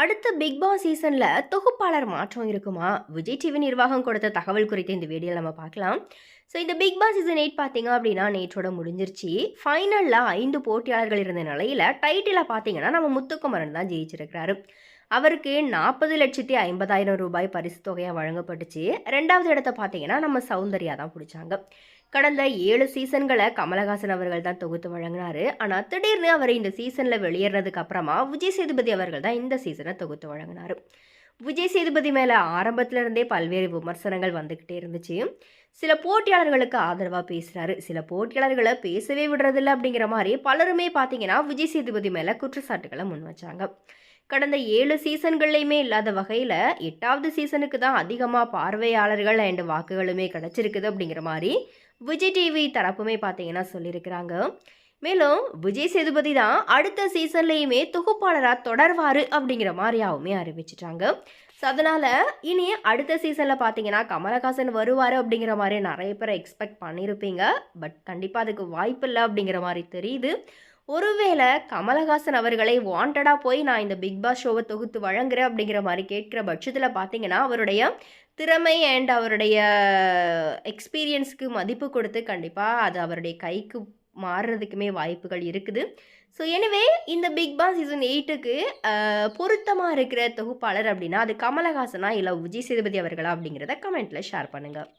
அடுத்த big pass சீசனில் தொகுப்பாளர் மாற்றம் இருக்குமா? விஜய் டிவி நிர்வாகம் கொடுத்த தகவல் குறித்து இந்த வீடியோவில் நம்ம பார்க்கலாம். ஸோ இந்த பிக் பாஸ் சீசன் எயிட் பார்த்தீங்க அப்படின்னா நேற்றோட முடிஞ்சிருச்சு. ஃபைனலில் ஐந்து போட்டியாளர்கள் இருந்த நிலையில் டைட்டிலை பார்த்தீங்கன்னா நம்ம முத்துக்குமரன் தான் ஜெயிச்சிருக்கிறாரு. அவருக்கு நாற்பது லட்சத்தி ஐம்பதாயிரம் ரூபாய் பரிசு தொகையாக வழங்கப்பட்டுச்சு. ரெண்டாவது இடத்த பார்த்தீங்கன்னா நம்ம சௌந்தர்யா தான் பிடிச்சாங்க. கடந்த ஏழு சீசன்களை கமலஹாசன் அவர்கள் தான் தொகுத்து வழங்கினாரு. ஆனால் திடீர்னு அவர் இந்த சீசனில் வெளியேறதுக்கு அப்புறமா விஜய் சேதுபதி அவர்கள் தான் இந்த சீசனை தொகுத்து வழங்கினார். விஜய் சேதுபதி மேலே ஆரம்பத்திலிருந்தே பல்வேறு விமர்சனங்கள் வந்துக்கிட்டே இருந்துச்சு. சில போட்டியாளர்களுக்கு ஆதரவாக பேசுகிறாரு சில போட்டியாளர்களை பேசவே விடுறதில்ல அப்படிங்கிற மாதிரி பலருமே பார்த்தீங்கன்னா விஜய் சேதுபதி மேலே குற்றச்சாட்டுகளை முன் வச்சாங்க. கடந்த ஏழு சீசன்கள்லையுமே இல்லாத வகையில் எட்டாவது சீசனுக்கு தான் அதிகமாக பார்வையாளர்கள் அண்ட் வாக்குகளுமே கிடச்சிருக்குது அப்படிங்கிற மாதிரி விஜய் டிவி தரப்புமே பார்த்தீங்கன்னா சொல்லியிருக்கிறாங்க. மேலும் விஜய் சேதுபதி தான் அடுத்த சீசன்லேயுமே தொகுப்பாளராக தொடர்வார் அப்படிங்கிற மாதிரியாவுமே அறிவிச்சிட்டாங்க. ஸோ அதனால் இனி அடுத்த சீசனில் பார்த்தீங்கன்னா கமலஹாசன் வருவார் அப்படிங்கிற மாதிரி நிறைய பேர் எக்ஸ்பெக்ட் பண்ணியிருப்பீங்க. பட் கண்டிப்பாக அதுக்கு வாய்ப்பு இல்லை அப்படிங்கிற மாதிரி தெரியுது. ஒருவேளை கமலஹாசன் அவர்களை வாண்டடாக போய் நான் இந்த பிக் பாஸ் ஷோவை தொகுத்து வழங்குறேன் அப்படிங்கிற மாதிரி கேட்குற பட்சத்தில் பார்த்தீங்கன்னா அவருடைய திறமை அண்ட் அவருடைய எக்ஸ்பீரியன்ஸ்க்கு மதிப்பு கொடுத்து கண்டிப்பாக அது அவருடைய கைக்கு மாறுறதுக்குமே வாய்ப்புகள் இருக்குது. ஸோ எனவே இந்த பிக் பாஸ் சீசன் எயிட்டுக்கு பொருத்தமாக இருக்கிற தொகுப்பாளர் அப்படின்னா அது கமலஹாசனா இல்லை விஜய் சேதுபதி அவர்களா அப்படிங்கிறத கமெண்ட்டில் ஷேர் பண்ணுங்கள்